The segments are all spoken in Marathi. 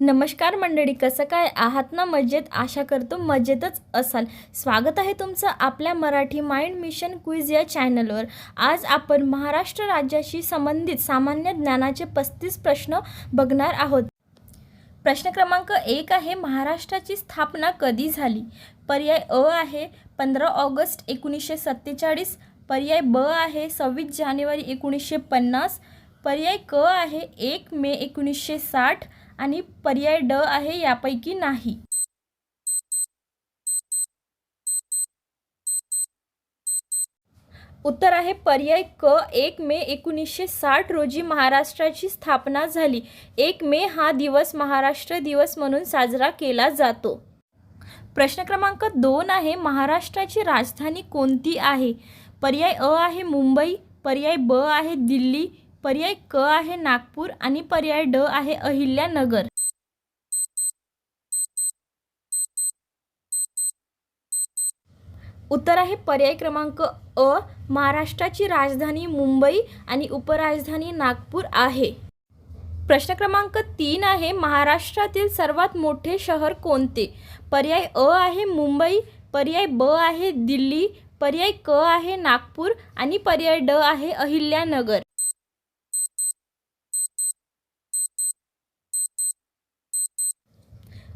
नमस्कार मंडळी कसं काय आहात ना मजेत? आशा करतो मजेतच असाल. स्वागत आहे तुमचं आपल्या मराठी माइंड मिशन क्विज या चॅनलवर. आज आपण महाराष्ट्र राज्याशी संबंधित सामान्य ज्ञानाचे पस्तीस प्रश्न बघणार आहोत. प्रश्न क्रमांक एक आहे महाराष्ट्राची स्थापना कधी झाली? पर्याय अ आहे पंधरा ऑगस्ट एकोणीसशे सत्तेचाळीस. पर्याय ब आहे सव्वीस जानेवारी एकोणीसशे पन्नास. पर्याय क आहे एक मे एकोणीसशे साठ. आणि पर्याय ड आहे यापैकी नाही. उत्तर आहे पर्याय क. एक मे एकोणीसशे साठ रोजी महाराष्ट्राची स्थापना झाली. एक मे हा दिवस महाराष्ट्र दिवस म्हणून साजरा केला जातो. प्रश्न क्रमांक दोन आहे महाराष्ट्राची राजधानी कोणती आहे? पर्याय अ आहे मुंबई पर्याय ब आहे दिल्ली पर्याय क आहे नागपूर आणि पर्याय ड आहे अहिल्यानगर. उत्तर आहे पर्याय क्रमांक अ महाराष्ट्राची राजधानी मुंबई आणि उपराजधानी नागपूर आहे. प्रश्न क्रमांक तीन आहे महाराष्ट्रातील सर्वात मोठे शहर कोणते? पर्याय अ आहे मुंबई पर्याय ब आहे दिल्ली पर्याय क आहे नागपूर आणि पर्याय ड आहे अहिल्यानगर.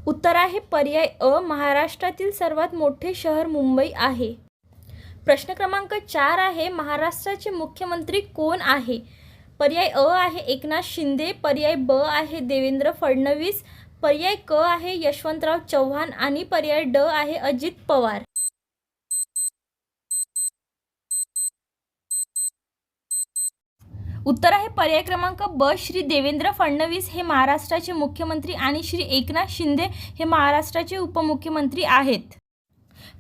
उत्तर आहे पर्याय अ महाराष्ट्रातील सर्वात मोठे शहर मुंबई आहे. प्रश्न क्रमांक चार आहे महाराष्ट्राचे मुख्यमंत्री कोण आहे? पर्याय अ आहे एकनाथ शिंदे पर्याय ब आहे देवेंद्र फडणवीस पर्याय क आहे यशवंतराव चव्हाण आणि पर्याय ड आहे अजित पवार. उत्तर आहे पर्याय क्रमांक ब श्री देवेंद्र फडणवीस हे महाराष्ट्राचे मुख्यमंत्री आणि श्री एकनाथ शिंदे हे महाराष्ट्राचे उपमुख्यमंत्री आहेत.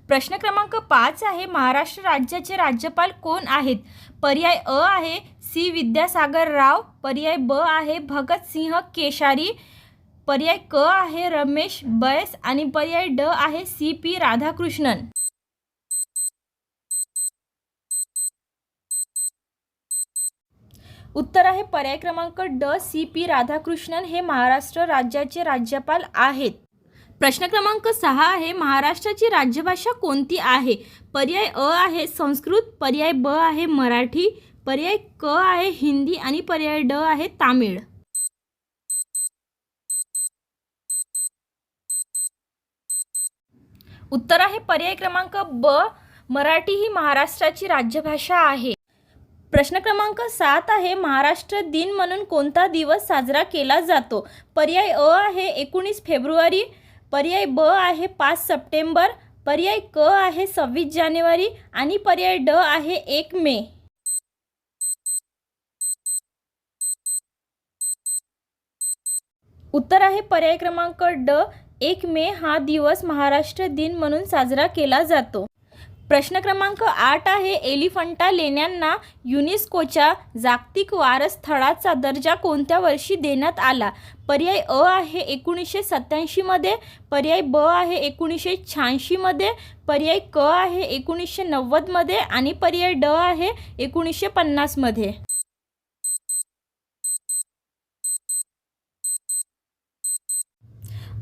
प्रश्न क्रमांक पाच आहे महाराष्ट्र राज्याचे राज्यपाल कोण आहेत? पर्याय अ आहे सी विद्यासागर राव. पर्याय ब आहे भगत सिंह केशारी. पर्याय क आहे रमेश बैस. आणि पर्याय ड आहे सी पी राधाकृष्णन. उत्तर आहे पर्याय क्रमांक ड सी पी राधाकृष्णन हे महाराष्ट्र राज्याचे राज्यपाल आहेत. प्रश्न क्रमांक सहा आहे महाराष्ट्राची राज्यभाषा कोणती आहे? पर्याय अ आहे संस्कृत पर्याय ब आहे मराठी पर्याय क आहे हिंदी आणि पर्याय ड आहे तामिळ. उत्तर आहे पर्याय क्रमांक ब मराठी ही महाराष्ट्राची राज्यभाषा आहे. प्रश्न क्रमांक सात आहे महाराष्ट्र दिन म्हणून कोणता दिवस साजरा केला जातो? पर्याय अ आहे एकोणीस फेब्रुवारी पर्याय ब आहे पाच सप्टेंबर पर्याय क आहे सव्वीस जानेवारी आणि पर्याय ड आहे एक मे. उत्तर आहे पर्याय क्रमांक ड एक मे हा दिवस महाराष्ट्र दिन म्हणून साजरा केला जातो. प्रश्न क्रमांक आठ आहे. एलिफंटा लेण्यांना युनेस्कोच्या जागतिक वारसस्थळाचा दर्जा कोणत्या वर्षी देण्यात आला? पर्याय अ आहे एकोणीसशे सत्याऐंशीमध्ये पर्याय ब आहे एकोणीसशे शहाऐंशीमध्ये पर्याय क आहे एकोणीसशे नव्वदमध्ये आणि पर्याय ड आहे एकोणीसशे पन्नासमध्ये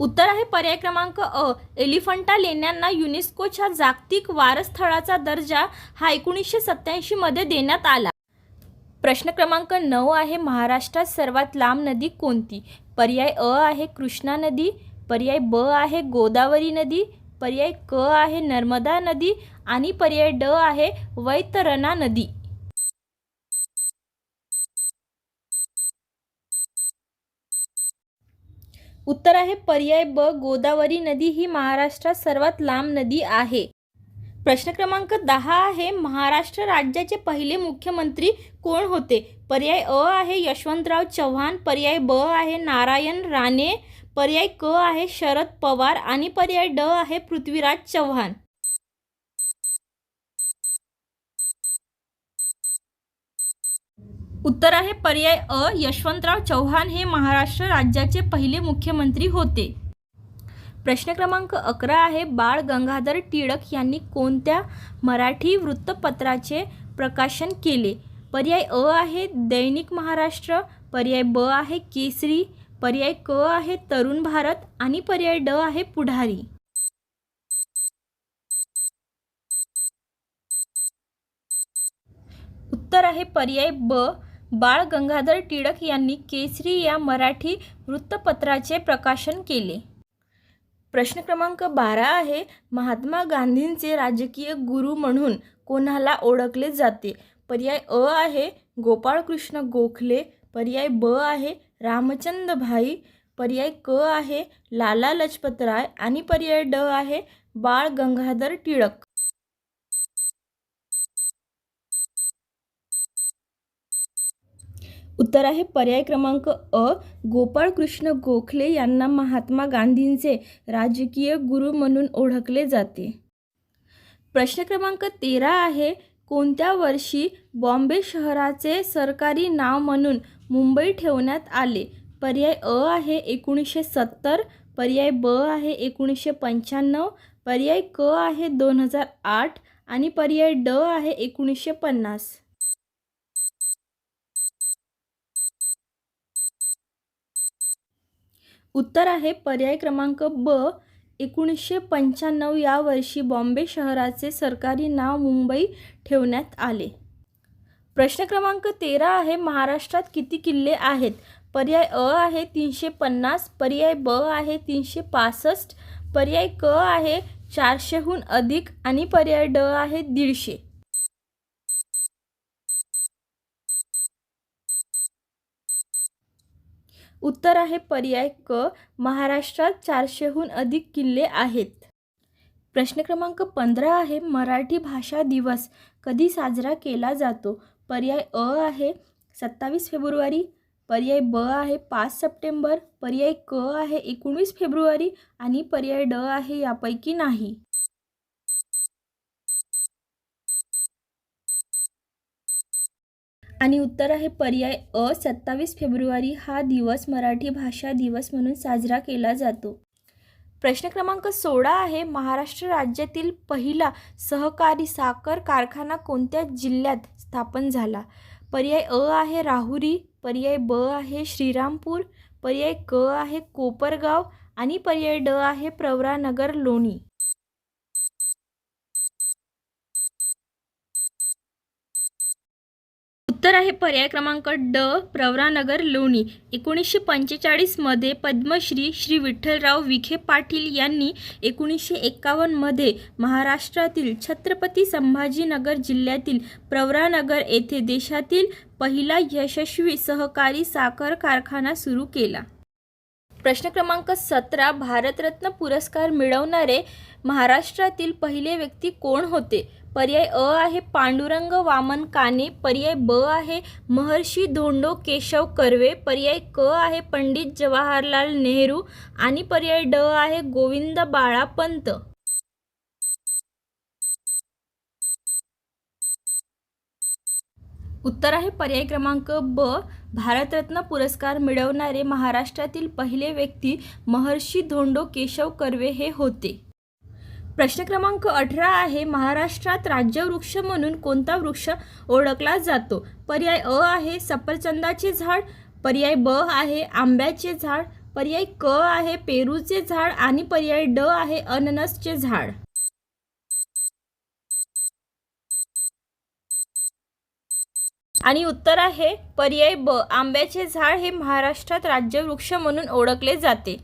उत्तर आहे पर्याय क्रमांक अ. एलिफंटा लेण्यांना युनेस्कोच्या जागतिक वारस्थळाचा दर्जा हा एकोणीसशे सत्याऐंशीमध्ये देण्यात आला. प्रश्न क्रमांक नऊ आहे महाराष्ट्रात सर्वात लांब नदी कोणती? पर्याय अ आहे कृष्णा नदी पर्याय ब आहे गोदावरी नदी पर्याय क आहे नर्मदा नदी आणि पर्याय ड आहे वैतरणा नदी. उत्तर आहे पर्याय ब गोदावरी नदी ही महाराष्ट्रात सर्वात लांब नदी आहे. प्रश्न क्रमांक दहा आहे महाराष्ट्र राज्याचे पहिले मुख्यमंत्री कोण होते? पर्याय अ आहे यशवंतराव चव्हाण पर्याय ब आहे नारायण राणे पर्याय क आहे शरद पवार आणि पर्याय ड आहे पृथ्वीराज चव्हाण. उत्तर आहे पर्याय अ यशवंतराव चव्हाण हे महाराष्ट्र राज्याचे पहिले मुख्यमंत्री होते. प्रश्न क्रमांक अकरा आहे बाळ गंगाधर टिळक यांनी कोणत्या मराठी वृत्तपत्राचे प्रकाशन केले? पर्याय अ आहे दैनिक महाराष्ट्र. पर्याय ब आहे केसरी. पर्याय क आहे तरुण भारत. आणि पर्याय ड आहे पुढारी. उत्तर आहे पर्याय ब. बाळ गंगाधर टिळक यांनी केसरी या मराठी वृत्तपत्राचे प्रकाशन केले. प्रश्न क्रमांक बारा आहे महात्मा गांधींचे राजकीय गुरु म्हणून कोणाला ओळखले जाते? पर्याय अ आहे गोपाळकृष्ण गोखले. पर्याय ब आहे रामचंद्र भाई पर्याय क आहे लाला लजपतराय. आणि पर्याय ड आहे बाळ गंगाधर टिळक. उत्तर आहे पर्याय क्रमांक अ. गोपाळकृष्ण गोखले यांना महात्मा गांधींचे राजकीय गुरु म्हणून ओळखले जाते. प्रश्न क्रमांक तेरा आहे कोणत्या वर्षी बॉम्बे शहराचे सरकारी नाव म्हणून मुंबई ठेवण्यात आले? पर्याय अ आहे एकोणीसशे सत्तर पर्याय ब आहे एकोणीसशे पंच्याण्णव पर्याय क आहे दोन हजार आठ आणि पर्याय ड आहे एकोणीसशे पन्नास. उत्तर आहे पर्याय क्रमांक ब एकोणीसशे पंच्याण्णव या वर्षी बॉम्बे शहराचे सरकारी नाव मुंबई ठेवण्यात आले. प्रश्न क्रमांक तेरा आहे महाराष्ट्रात किती किल्ले आहेत? पर्याय अ आहे तीनशे पन्नास पर्याय ब आहे तीनशे पासष्ट पर्याय क आहे चारशेहून अधिक आणि पर्याय ड आहे दीडशे. उत्तर आहे पर्याय क महाराष्ट्रात चारशेहून अधिक किल्ले आहेत. प्रश्न क्रमांक पंधरा आहे मराठी भाषा दिवस कधी साजरा केला जातो? पर्याय अ आहे सत्तावीस फेब्रुवारी. पर्याय ब आहे पाच सप्टेंबर. पर्याय क आहे एकोणीस फेब्रुवारी. आणि पर्याय ड आहे यापैकी नाही. आणि उत्तर आहे पर्याय अ सत्तावीस फेब्रुवारी हा दिवस मराठी भाषा दिवस म्हणून साजरा केला जातो. प्रश्न क्रमांक सोळा आहे महाराष्ट्र राज्यातील पहिला सहकारी साखर कारखाना कोणत्या जिल्ह्यात स्थापन झाला? पर्याय अ आहे राहुरी पर्याय ब आहे श्रीरामपूर पर्याय क आहे कोपरगाव आणि पर्याय ड आहे प्रवरानगर लोणी. उत्तर आहे पर्याय क्रमांक ड प्रवरानगर लोणी. एकोणीसशे पंचेचाळीसमध्ये पद्मश्री श्री विठ्ठलराव विखे पाटील यांनी एकोणीसशे एक्कावन्नमध्ये महाराष्ट्रातील छत्रपती संभाजीनगर जिल्ह्यातील प्रवरानगर येथे देशातील पहिला यशस्वी सहकारी साखर कारखाना सुरू केला. प्रश्न क्रमांक सतरा भारतरत्न पुरस्कार मिळवणारे महाराष्ट्रातील पहिले व्यक्ती कोण होते? पर्याय अ आहे पांडुरंग वामन काने पर्याय ब आहे महर्षी धोंडो केशव कर्वे पर्याय क आहे पंडित जवाहरलाल नेहरू आणि पर्याय ड आहे गोविंद बाळा पंत उत्तर आहे पर्याय क्रमांक ब भारतरत्न पुरस्कार मिळवणारे महाराष्ट्रातील पहिले व्यक्ती महर्षी धोंडो केशव कर्वे हे होते. प्रश्न क्रमांक अठरा आहे महाराष्ट्रात राज्यवृक्ष म्हणून कोणता वृक्ष ओळखला जातो? पर्याय अ आहे सफरचंदाचे झाड. पर्याय ब आहे आंब्याचे झाड. पर्याय क आहे पेरूचे झाड. आणि पर्याय ड आहे अननसचे झाड. आणि उत्तर आहे पर्याय ब आंब्याचे झाड हे महाराष्ट्रात राज्यवृक्ष म्हणून ओळखले जाते.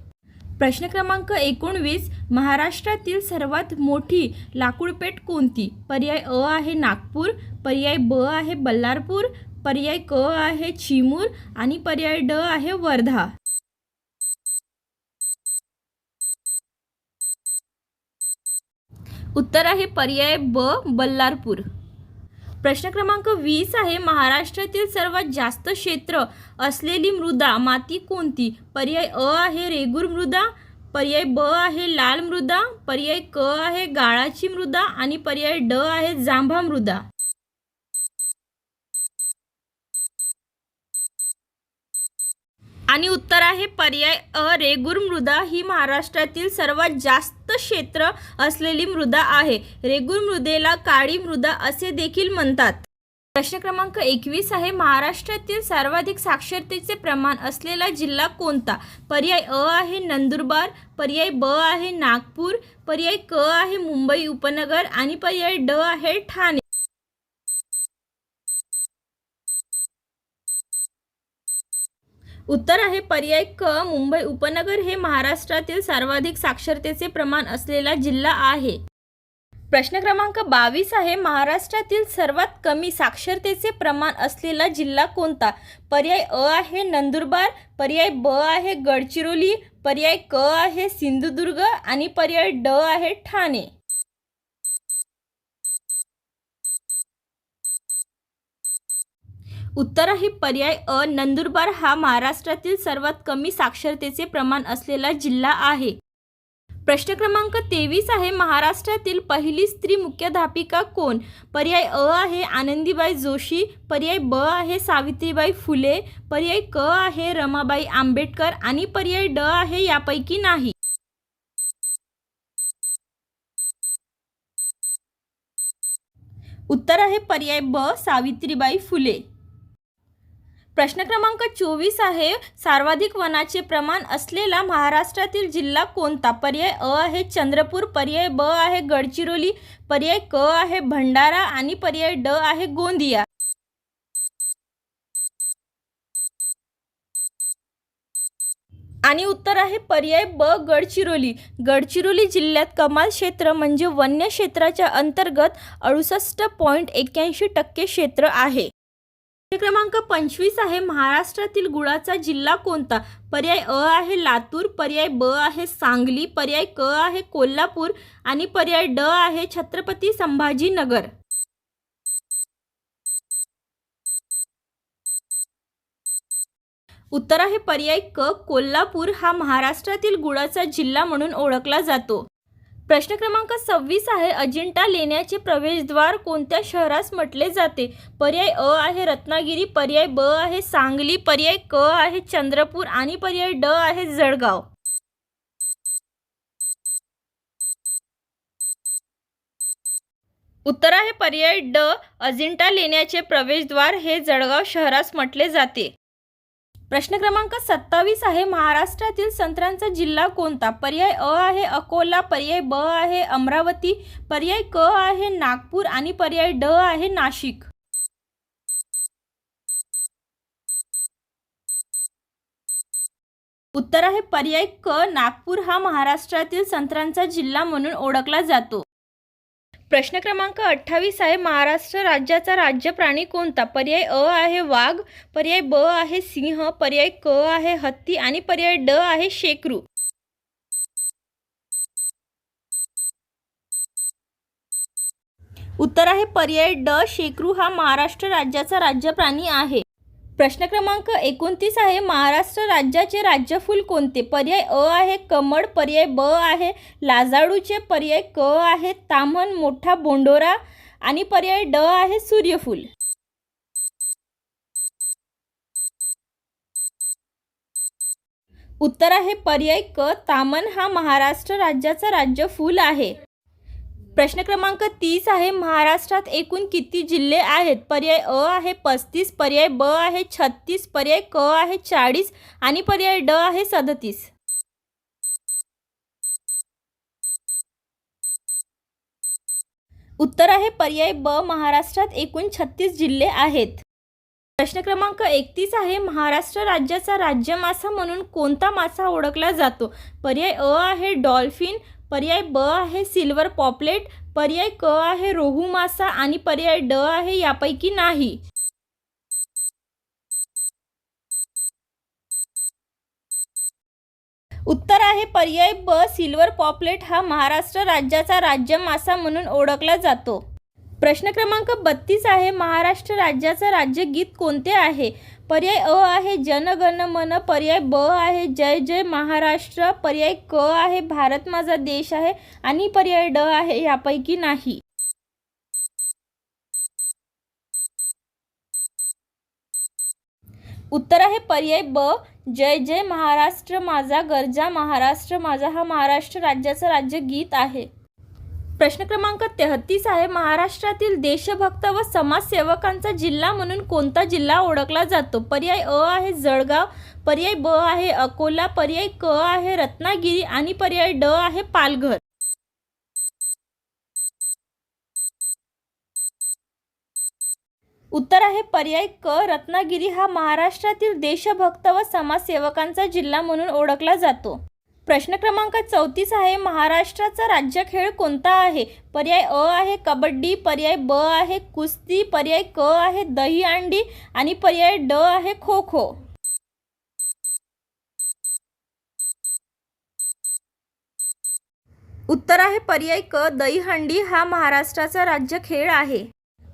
प्रश्न क्रमांक एकोणवीस महाराष्ट्रातील सर्वात मोठी लाकूडपेठ कोणती? पर्याय अ आहे नागपूर पर्याय ब आहे बल्लारपूर पर्याय क आहे चिमूर आणि पर्याय ड आहे वर्धा. उत्तर आहे पर्याय ब बल्लारपूर. प्रश्न क्रमांक वीस आहे महाराष्ट्रातील सर्वात जास्त क्षेत्र असलेली मृदा माती कोणती? पर्याय अ आहे रेगूर मृदा पर्याय ब आहे लाल मृदा पर्याय क आहे गाळाची मृदा आणि पर्याय ड आहे जांभा मृदा. आणि उत्तर आहे पर्याय अ रेगूर मृदा ही महाराष्ट्रातील सर्वात जास्त क्षेत्र असलेली मृदा आहे. रेगूर मृदेला काळी मृदा असे देखील म्हणतात. प्रश्न क्रमांक एकवीस आहे महाराष्ट्रातील सर्वाधिक साक्षरतेचे प्रमाण असलेला जिल्हा कोणता? पर्याय अ आहे नंदुरबार पर्याय ब आहे नागपूर पर्याय क आहे मुंबई उपनगर आणि पर्याय ड आहे ठाणे. उत्तर आहे पर्याय क मुंबई उपनगर हे महाराष्ट्रातील सर्वाधिक साक्षरतेचे प्रमाण असलेला जिल्हा आहे. प्रश्न क्रमांक बावीस आहे महाराष्ट्रातील सर्वात कमी साक्षरतेचे प्रमाण असलेला जिल्हा कोणता? पर्याय अ आहे नंदुरबार पर्याय ब आहे गडचिरोली पर्याय क आहे सिंधुदुर्ग आणि पर्याय ड आहे ठाणे. उत्तर आहे पर्याय अ. नंदुरबार हा महाराष्ट्रातील सर्वात कमी साक्षरतेचे प्रमाण असलेला जिल्हा आहे. प्रश्न क्रमांक तेवीस आहे. महाराष्ट्रातील पहिली स्त्री मुख्याध्यापिका कोण? पर्याय अ आहे आनंदीबाई जोशी. पर्याय ब आहे सावित्रीबाई फुले. पर्याय क आहे रमाबाई आंबेडकर. आणि पर्याय ड आहे यापैकी नाही. उत्तर आहे पर्याय ब सावित्रीबाई फुले. प्रश्न क्रमांक चोवीस आहे सर्वाधिक वनाचे प्रमाण असलेला महाराष्ट्रातील जिल्हा कोणता? पर्याय अ आहे चंद्रपूर पर्याय ब आहे गडचिरोली पर्याय क आहे भंडारा आणि पर्याय ड आहे गोंदिया. आणि उत्तर आहे पर्याय ब गडचिरोली. गडचिरोली जिल्ह्यात कमाल क्षेत्र म्हणजे वन्य क्षेत्राच्या अंतर्गत अडुसष्ट पॉईंट एक्क्याऐंशी टक्के क्षेत्र आहे. क्रमांक पंचवीस आहे. महाराष्ट्रातील गुळाचा जिल्हा कोणता? पर्याय अ आहे लातूर पर्याय ब आहे सांगली पर्याय क आहे कोल्हापूर आणि पर्याय ड आहे छत्रपती संभाजीनगर. उत्तर आहे पर्याय क कोल्हापूर हा महाराष्ट्रातील गुळाचा जिल्हा म्हणून ओळखला जातो. प्रश्न क्रमांक सव्वीस आहे. अजिंठा लेण्याचे प्रवेशद्वार कोणत्या शहरास म्हटले जाते? पर्याय अ आहे रत्नागिरी पर्याय ब आहे सांगली पर्याय क आहे चंद्रपूर आणि पर्याय ड आहे जळगाव. उत्तर आहे पर्याय ड. अजिंठा लेण्याचे प्रवेशद्वार हे जळगाव शहरास म्हटले जाते. प्रश्न क्रमांक सत्तावीस आहे. महाराष्ट्रातील संत्र्यांचा जिल्हा कोणता? पर्याय अ आहे अकोला पर्याय ब आहे अमरावती पर्याय क आहे नागपूर आणि पर्याय ड आहे नाशिक. उत्तर आहे पर्याय क नागपूर हा महाराष्ट्रातील संत्र्यांचा जिल्हा म्हणून ओळखला जातो. प्रश्न क्रमांक अठ्ठावीस आहे महाराष्ट्र राज्याचा राज्य प्राणी कोणता? पर्याय अ आहे वाघ पर्याय ब आहे सिंह पर्याय क आहे हत्ती आणि पर्याय ड आहे शेकरू. उत्तर आहे पर्याय ड शेकरू हा महाराष्ट्र राज्याचा राज्य प्राणी आहे. प्रश्न क्रमांक एकोणतीस आहे महाराष्ट्र राज्याचे राज्यफूल कोणते? पर्याय अ आहे कमळ. पर्याय ब आहे लाजाळूचे पर्याय क आहे ताम्हण मोठा बोंडोरा. आणि पर्याय ड आहे सूर्यफूल. उत्तर आहे पर्याय क तामन हा महाराष्ट्र राज्याचा राज्यफूल आहे. प्रश्न क्रमांक तीस आहे महाराष्ट्रात एकूण किती जिल्हे आहेत? पर्याय अ आहे पस्तीस पर्याय ब आहे छत्तीस पर्याय क आहे चाळीस आणि पर्याय ड आहे सदतीस. उत्तर आहे पर्याय ब महाराष्ट्रात एकूण छत्तीस जिल्हे आहेत. प्रश्न क्रमांक एकतीस आहे महाराष्ट्र राज्याचा राज्य मासा म्हणून कोणता मासा ओळखला जातो? पर्याय अ आहे डॉल्फिन पर्याय ब आहे सिल्वर पॉपलेट पर्याय क आहे रोहू मासा आणि पर्याय ड आहे यापैकी नाही. उत्तर आहे पर्याय ब सिल्वर पॉपलेट हा महाराष्ट्र राज्याचा राज्य मासा म्हणून ओळखला जातो. प्रश्न क्रमांक बत्तीस आहे महाराष्ट्र राज्याचं राज्यगीत कोणते आहे? पर्याय अ आहे जनगण मन पर्याय ब आहे जय जय महाराष्ट्र पर्याय क आहे भारत माझा देश आहे आणि पर्याय ड आहे यापैकी नाही. उत्तर आहे पर्याय ब जय जय महाराष्ट्र माझा गरजा महाराष्ट्र माझा हा महाराष्ट्र राज्याचं राज्यगीत आहे. प्रश्न क्रमांक तेहतीस आहे महाराष्ट्रातील देशभक्त व समाजसेवकांचा जिल्हा म्हणून कोणता जिल्हा ओळखला जातो? पर्याय अ आहे जळगाव पर्याय ब आहे अकोला पर्याय क आहे रत्नागिरी आणि पर्याय ड आहे पालघर. उत्तर आहे पर्याय क रत्नागिरी हा महाराष्ट्रातील देशभक्त व समाजसेवकांचा जिल्हा म्हणून ओळखला जातो. प्रश्न क्रमांक चौतीस आहे महाराष्ट्राचा राज्य खेळ कोणता आहे? पर्याय अ आहे कबड्डी पर्याय ब आहे कुस्ती पर्याय क आहे दहीहंडी आणि पर्याय ड आहे खो खो उत्तर आहे पर्याय क दहीहंडी हा महाराष्ट्राचा राज्य खेळ आहे.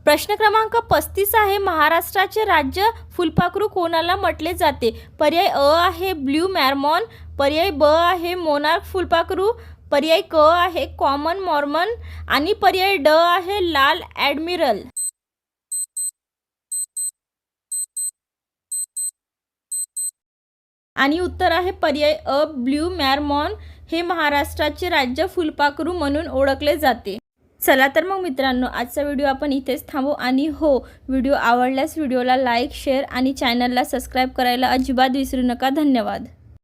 प्रश्न क्रमांक पस्तीस आहे. महाराष्ट्राचे राज्य फुलपाखरू कोणाला म्हटले जाते? पर्याय अ आहे ब्ल्यू मॅरमॉन. पर्याय ब आहे मोनार्क फुलपाखरू. पर्याय क आहे कॉमन मॉर्मन. आणि पर्याय ड आहे लाल ॲडमिरल. आणि उत्तर आहे पर्याय अ ब्ल्यू मॅरमॉन. हे महाराष्ट्राचे राज्य फुलपाखरू म्हणून ओळखले जाते. चला तर मग मित्रांनो आजचा व्हिडिओ आपण इथेच थांबू. आणि हो व्हिडिओ आवडल्यास व्हिडिओला लाईक शेअर आणि चॅनलला सबस्क्राईब करायला अजिबात विसरू नका. धन्यवाद.